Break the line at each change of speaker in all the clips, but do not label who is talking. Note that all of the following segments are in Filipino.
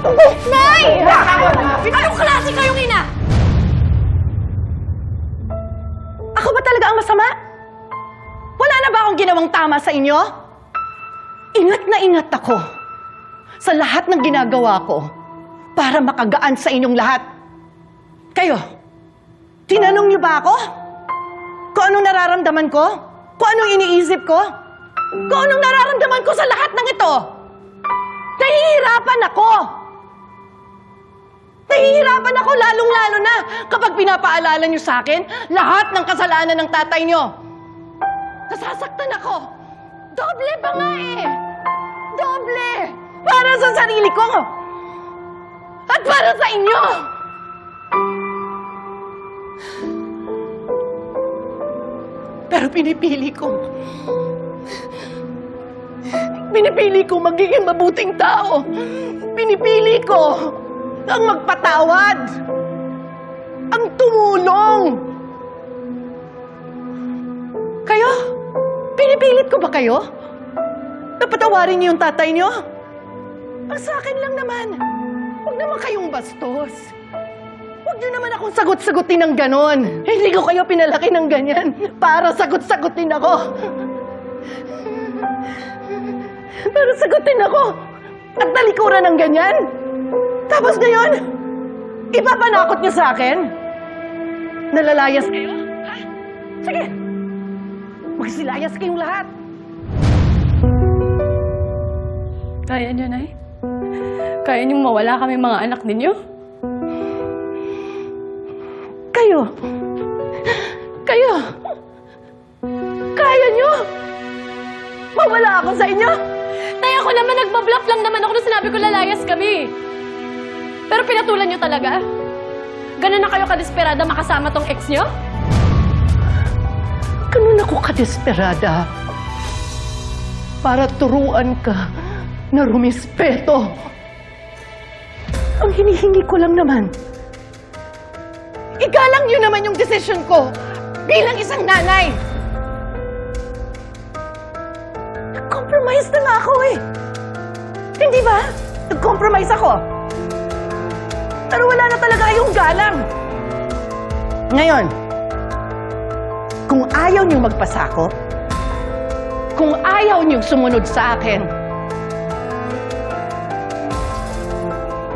Nay! Anong klase kayong ina?
Ako ba talaga ang masama? Wala na ba akong ginawang tama sa inyo? Ingat na ingat ako sa lahat ng ginagawa ko para makagaan sa inyong lahat. Kayo, tinanong niyo ba ako? Kung anong nararamdaman ko? Kung anong iniisip ko? Kung anong nararamdaman ko sa lahat ng ito? Nahihirapan ako! Nahihirapan ako lalong-lalo na kapag pinapaalala niyo sa akin lahat ng kasalanan ng tatay niyo. Nasasaktan ako. Doble pa nga eh. Doble. Para sa sarili ko. At para sa inyo. Pero pinipili ko. Pinipili ko magiging mabuting tao. Pinipili ko ang magpatawad. Ang tumulong. Kayo? Pinipilit ko ba kayo? Napatawarin niyo yung tatay niyo? Ang sa akin lang naman. Huwag naman kayong bastos. Huwag niyo naman akong sagot-sagutin ng ganon. Hindi ko kayo pinalaki ng ganyan para sagot-sagutin ako. Para sagutin ako at talikuran ng ganyan. Tapos ngayon, ipapanakot niyo sa akin? Nalalayas kayo? Ha? Sige, magsilayas kayong lahat.
Kaya niyo, Nay? Kaya niyong mawala kami mga anak ninyo?
Kayo, kayo, kaya niyo? Mawala ako sa inyo?
Tay, ako naman nagbabluff lang naman ako nung sinabi ko lalayas kami. Pero pinatulan niyo talaga? Ganun na kayo kadesperada makasama tong ex niyo?
Ganun ako kadesperada. Para turuan ka na rumispeto. Ang hinihingi ko lang naman, igalang niyo naman yung desisyon ko bilang isang nanay. Nag-compromise na nga ako eh. Hindi ba? Nag-compromise ako. Pero wala na talaga yung galang. Ngayon, kung ayaw niyong magpasako, kung ayaw niyong sumunod sa akin,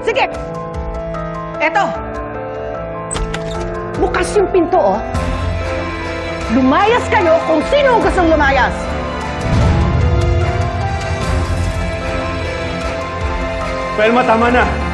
sige, eto, bukas yung pinto, oh. Lumayas kayo kung sino gustong lumayas.
Velma, tama na.